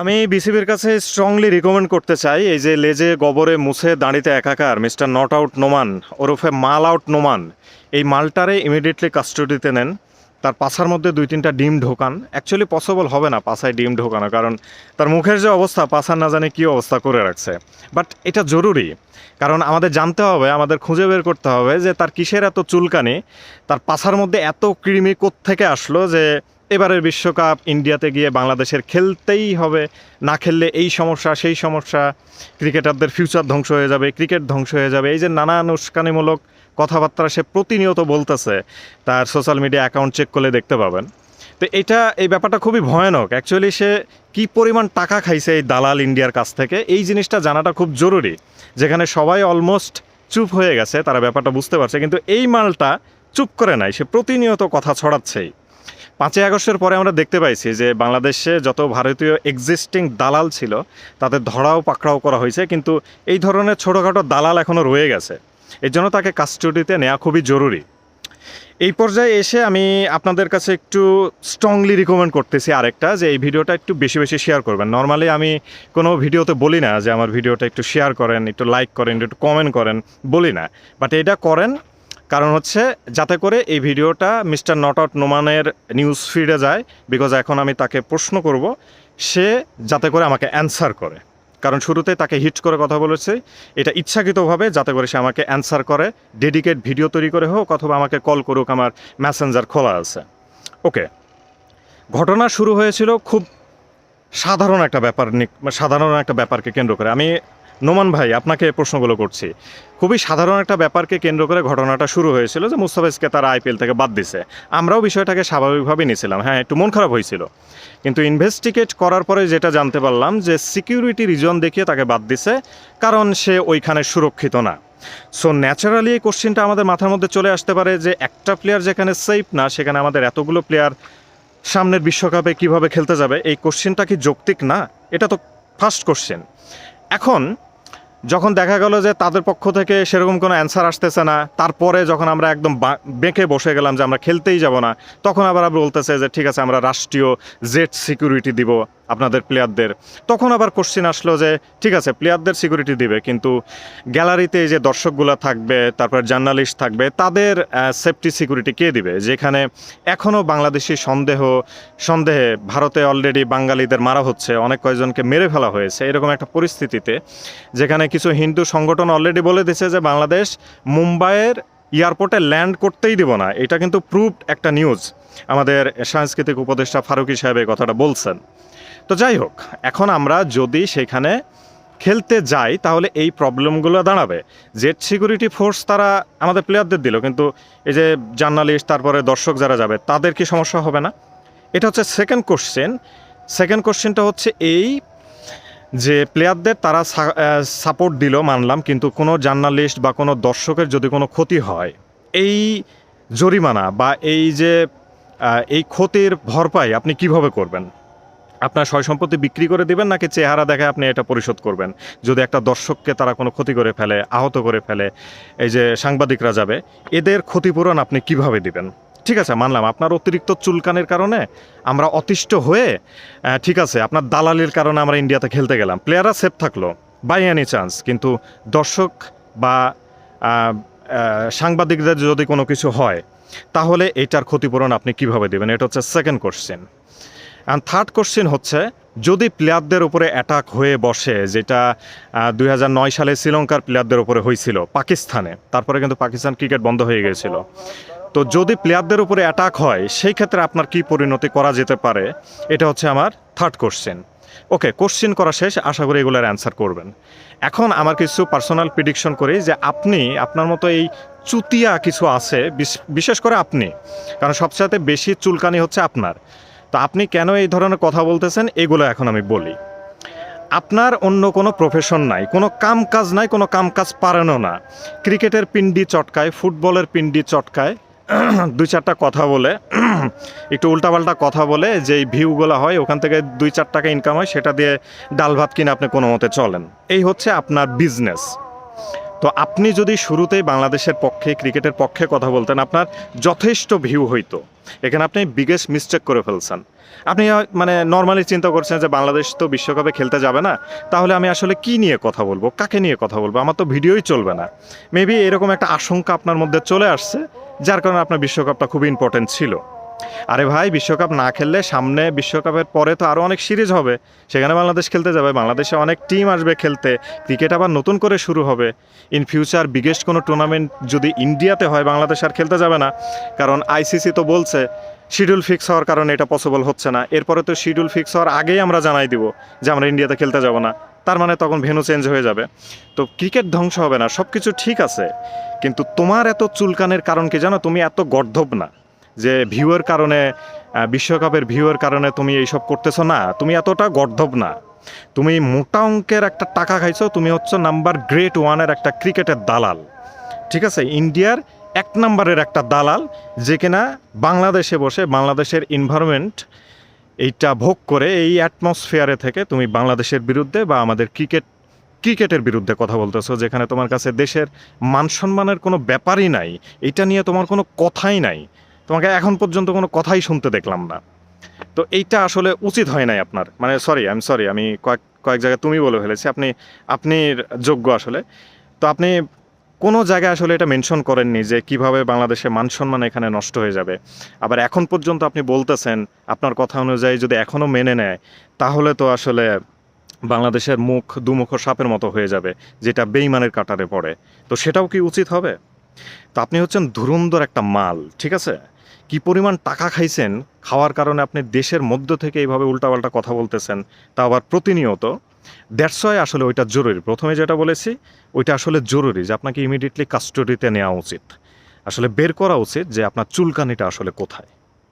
আমি বিসিবির কাছে স্ট্রংলি রিকমেন্ড করতে চাই, এই যে লেজে গবরে মুছে দাঁড়িতে একাকার মিস্টার নট আউট নোমান, ওরফে মাল আউট নোমান, এই মালটারে ইমিডিয়েটলি কাস্টডিতে নেন। তার পাছার মধ্যে দুই তিনটা ডিম ঢোকান। অ্যাকচুয়ালি পসিবল হবে না পাছায় ডিম ঢোকানো, কারণ তার মুখের যে অবস্থা, পাছার না জানে কী অবস্থা করে রাখছে। বাট এটা জরুরি, কারণ আমাদের জানতে হবে, আমাদের খুঁজে বের করতে হবে যে তার কিসের এত চুলকানি, তার পাছার মধ্যে এত কৃমি থেকে আসলো যে এবারের বিশ্বকাপ ইন্ডিয়াতে গিয়ে বাংলাদেশের খেলতেই হবে। না খেললে এই সমস্যা, সেই সমস্যা। ক্রিকেটারদের ফিউচার ধ্বংস হয়ে যাবে, ক্রিকেট ধ্বংস হয়ে যাবে। এই যে নানান উস্কানিমূলক কথাবার্তা সে প্রতিনিয়ত বলতেছে, তার সোশ্যাল মিডিয়া অ্যাকাউন্ট চেক করলে দেখতে পাবেন। তো এটা, এই ব্যাপারটা খুবই ভয়ানক। অ্যাকচুয়ালি সে কি পরিমাণ টাকা খাইছে এই দালাল ইন্ডিয়ার কাছ থেকে, এই জিনিসটা জানাটা খুব জরুরি। যেখানে সবাই অলমোস্ট চুপ হয়ে গেছে, তারা ব্যাপারটা বুঝতে পারছে, কিন্তু এই মালটা চুপ করে নাই। সে প্রতিনিয়ত কথা ছড়াচ্ছেই। পাঁচই আগস্টের পরে আমরা দেখতে পাইছি যে বাংলাদেশে যত ভারতীয় এক্সিস্টিং দালাল ছিল তাদের ধরাও পাকড়াও করা হয়েছে, কিন্তু এই ধরনের ছোটোখাটো দালাল এখনও রয়ে গেছে। এর জন্য তাকে কাস্টডিতে নেওয়া খুবই জরুরি। এই পর্যায়ে এসে আমি আপনাদের কাছে একটু স্ট্রংলি রিকমেন্ড করতেছি আরেকটা, যে এই ভিডিওটা একটু বেশি বেশি শেয়ার করবেন। নর্মালি আমি কোনো ভিডিওতে বলি না যে আমার ভিডিওটা একটু শেয়ার করেন, একটু লাইক করেন, একটু কমেন্ট করেন, বলি না। বাট এটা করেন কারণ হচ্ছে যাতে করে এই ভিডিওটা মিস্টার নট আউট নোমানের নিউজ ফিডে যায় বিকজ এখন আমি তাকে প্রশ্ন করব, সে যাতে করে আমাকে অ্যান্সার করে। কারণ শুরুতে তাকে হিট করে কথা বলেছে। এটা ইচ্ছাকৃতভাবে যাতে করে সে আমাকে অ্যান্সার করে ডেডিকেট ভিডিও তৈরি করে হোক অথবা আমাকে কল করুক আমার ম্যাসেঞ্জার খোলা আছে। ওকে ঘটনা শুরু হয়েছিল খুব সাধারণ একটা ব্যাপার সাধারণ একটা ব্যাপারকে কেন্দ্র করে। আমি নোমান ভাই, আপনাকে প্রশ্নগুলো করছি। খুবই সাধারণ একটা ব্যাপারকে কেন্দ্র করে ঘটনাটা শুরু হয়েছিল যে মুস্তাফিজকে তারা আইপিএল থেকে বাদ দিছে। আমরাও বিষয়টাকে স্বাভাবিকভাবে নিয়েছিলাম। হ্যাঁ একটু মন খারাপ হয়েছিল। কিন্তু ইনভেস্টিগেট করার পরে যেটা জানতে পারলাম যে সিকিউরিটি রিজন দেখিয়ে তাকে বাদ দিছে, কারণ সে ওইখানে সুরক্ষিত না। সো ন্যাচারালি এই কোশ্চেনটা আমাদের মাথার মধ্যে চলে আসতে পারে যে একটা প্লেয়ার যেখানে সেফ না, সেখানে আমাদের এতগুলো প্লেয়ার সামনের বিশ্বকাপে কীভাবে খেলতে যাবে? এই কোশ্চেনটা কি যৌক্তিক না? এটা তো ফার্স্ট কোশ্চেন এখন যখন দেখা গেল যে তাদের পক্ষ থেকে সেরকম কোনো অ্যান্সার আসতেছে না, তারপরে যখন আমরা একদম বেঁকে বসে গেলাম যে আমরা খেলতেই যাব না, তখন আবার বলতেছে যে ঠিক আছে আমরা রাষ্ট্রীয় জেট সিকিউরিটি দিব আপনাদের প্লেয়ারদের তখন আবার কোশ্চেন আসলো যে ঠিক আছে প্লেয়ারদের সিকিউরিটি দিবে, কিন্তু গ্যালারিতে যে দর্শকগুলো থাকবে, তারপর জার্নালিস্ট থাকবে, তাদের সেফটি সিকিউরিটি কে দিবে? যেখানে এখনও বাংলাদেশি সন্দেহ, সন্দেহে ভারতে অলরেডি বাঙালিদের মারা হচ্ছে, অনেক কয়েকজনকে মেরে ফেলা হয়েছে, এরকম একটা পরিস্থিতিতে, যেখানে কিছু হিন্দু সংগঠন অলরেডি বলে দিচ্ছে যে বাংলাদেশ মুম্বাইয়ের এয়ারপোর্টে ল্যান্ড করতেই দিব না। এটা কিন্তু প্রুভড একটা নিউজ আমাদের সাংস্কৃতিক উপদেষ্টা ফারুকি সাহেব এই কথাটা বলছেন। তো যাই হোক, এখন আমরা যদি সেখানে খেলতে যাই, তাহলে এই প্রবলেমগুলো দাঁড়াবে। জেট সিকিউরিটি ফোর্স তারা আমাদের প্লেয়ারদের দিল, কিন্তু এই যে জার্নালিস্ট তারপরে দর্শক যারা যাবে, তাদের কি সমস্যা হবে না? এটা হচ্ছে সেকেন্ড কোশ্চেন সেকেন্ড কোশ্চেনটা হচ্ছে এই যে প্লেয়ারদের তারা সাপোর্ট দিল মানলাম, কিন্তু কোনো জার্নালিস্ট বা কোনো দর্শকের যদি কোনো ক্ষতি হয়, এই জরিমানা বা এই যে এই ক্ষতির ভরপাই আপনি কীভাবে করবেন? আপনার সয় সম্পত্তি বিক্রি করে দিবেন, নাকি চেহারা দেখে আপনি এটা পরিশোধ করবেন? যদি একটা দর্শককে তারা কোনো ক্ষতি করে ফেলে, আহত করে ফেলে, এই যে সাংবাদিকরা যাবে, এদের ক্ষতিপূরণ আপনি কীভাবে দিবেন? ঠিক আছে, মানলাম। আপনার অতিরিক্ত চুলকানের কারণে আমরা অতিষ্ঠ হয়ে ঠিক আছে, আপনার দালালির কারণে আমরা ইন্ডিয়াতে খেলতে গেলাম। প্লেয়াররা সেফ থাকল বাই এনি চান্স কিন্তু দর্শক বা সাংবাদিকদের যদি কোনো কিছু হয়, তাহলে এটার ক্ষতিপূরণ আপনি কীভাবে দেবেন? এটা হচ্ছে second question and third question হচ্ছে, যদি প্লেয়ারদের উপরে অ্যাটাক হয়ে বসে, যেটা দুই সালে শ্রীলঙ্কার প্লেয়ারদের উপরে হয়েছিল, পাকিস্তানে, তারপরে কিন্তু পাকিস্তান ক্রিকেট বন্ধ হয়ে গিয়েছিল। তো যদি প্লেয়ারদের উপরে অ্যাটাক হয়, সেই ক্ষেত্রে আপনার কি পরিণতি করা যেতে পারে? এটা হচ্ছে আমার থার্ড কোশ্চেন ওকে কোশ্চেন করা শেষ, আশা করি এগুলোর অ্যান্সার করবেন। এখন আমার কিছু পার্সোনাল প্রিডিকশন করি যে আপনি, আপনার মতো এই চুতিয়া কিছু আছে, বিশ- বিশেষ করে আপনি, কারণ সবচেয়ে বেশি চুলকানি হচ্ছে আপনার। তো আপনি কেন এই ধরনের কথা বলতেছেন, এগুলো এখন আমি বলি। আপনার অন্য কোনো প্রফেশন নাই, কোনো কাম কাজ নাই, কোনো কাম কাজ পারেনও না। ক্রিকেটের পিন্ডি চটকায়, ফুটবলের পিন্ডি চটকায় দুই চারটা কথা বলে, একটু উল্টাপাল্টা কথা বলে, যেই ভিউগুলো হয়, ওখান থেকে দুই চার টাকা ইনকাম হয়, সেটা দিয়ে ডাল ভাত কিনে আপনি কোনো মতে চলেন। এই হচ্ছে আপনার বিজনেস তো আপনি যদি শুরুতেই বাংলাদেশের পক্ষে, ক্রিকেটের পক্ষে কথা বলতেন, আপনার যথেষ্ট ভিউ হইতো। এখানে আপনি বিগেস্ট মিস্টেক করে ফেলছেন। আপনি মানে নর্মালি চিন্তা করছেন যে বাংলাদেশ তো বিশ্বকাপে খেলতে যাবে না, তাহলে আমি আসলে কি নিয়ে কথা বলব, কাকে নিয়ে কথা বলব? আমার তো ভিডিওই চলবে না। মেবি এরকম একটা আশঙ্কা আপনার মধ্যে চলে আসছে যার কারণে আপনার বিশ্বকাপটা খুব ইম্পর্টেন্ট ছিল। আরে ভাই, বিশ্বকাপ না খেললে সামনে বিশ্বকাপের পরে তো আরও অনেক সিরিজ হবে। সেখানে বাংলাদেশ খেলতে যাবে, বাংলাদেশে অনেক টিম আসবে খেলতে। ক্রিকেট আবার নতুন করে শুরু হবে। ইন ফিউচার বিগেস্ট কোনো টুর্নামেন্ট যদি ইন্ডিয়াতে হয়, বাংলাদেশ আর খেলতে যাবে না। কারণ আইসিসি তো বলছে শিডিউল ফিক্স হওয়ার কারণে এটা পসিবল হচ্ছে না। এরপরে তো শিডিউল ফিক্স হওয়ার আগেই আমরা জানাই দিব যে আমরা ইন্ডিয়াতে খেলতে যাব না। তার মানে তখন ভেন্যু চেঞ্জ হয়ে যাবে। তো ক্রিকেট ধ্বংস হবে না সব কিছু ঠিক আছে। কিন্তু তোমার এত চুলকানের কারণ কি জানো? তুমি এত গর্ধব না, যে ভিউয়ের কারণে বিশ্বকাপের ভিউয়ের কারণে তুমি এইসব করতেছো না। তুমি এতটা গর্ধব না। তুমি মোটা অঙ্কের একটা টাকা খাইছো, তুমি হচ্ছে নাম্বার গ্রেট ওয়ানের একটা ক্রিকেটের দালাল। ঠিক আছে? ইন্ডিয়ার এক নম্বরের একটা দালাল, যে কিনা বাংলাদেশে বসে, বাংলাদেশের এনভায়রনমেন্ট এইটা ভোগ করে এই অ্যাটমসফিয়ারে থেকে তুমি বাংলাদেশের বিরুদ্ধে বা আমাদের ক্রিকেট, ক্রিকেটের বিরুদ্ধে কথা বলতেছো, যেখানে তোমার কাছে দেশের মান সম্মানের কোনো ব্যাপারই নাই এটা নিয়ে তোমার কোনো কথাই নাই। তোমাকে এখন পর্যন্ত কোনো কথাই শুনতে দেখলাম না। তো এইটা আসলে উচিত হয় নাই আপনার মানে সরি আই এম সরি আমি কয়েক কয়েক জায়গায় তুমি বলে ফেলেছি, আপনি আপনি যোগ্য আসলে। তো আপনি কোনো জায়গায় আসলে এটা মেনশন করেননি যে কীভাবে বাংলাদেশের মান সম্মান এখানে নষ্ট হয়ে যাবে। আবার এখন পর্যন্ত আপনি বলতেছেন, আপনার কথা অনুযায়ী যদি এখনও মেনে নেয়, তাহলে তো আসলে বাংলাদেশের মুখ দুমুখ সাপের মতো হয়ে যাবে, যেটা বেইমানের কাটারে পড়ে। তো সেটাও কি উচিত হবে? তো আপনি হচ্ছেন ধুরন্ধর একটা মাল, ঠিক আছে? কি পরিমাণ টাকা খাইছেন, খাওয়ার কারণে আপনি দেশের মধ্য থেকে এইভাবে উল্টাপাল্টা কথা বলতেছেন, তা আবার প্রতিনিয়ত। দ্যাটস ওয়াই আসলে ওইটা জরুরি। প্রথমে যেটা বলেছি, ওইটা আসলে জরুরি যে আপনাকে ইমিডিয়েটলি কাস্টডিতে নেওয়া উচিত। আসলে বের করা উচিত যে আপনার চুলকানিটা আসলে কোথায়।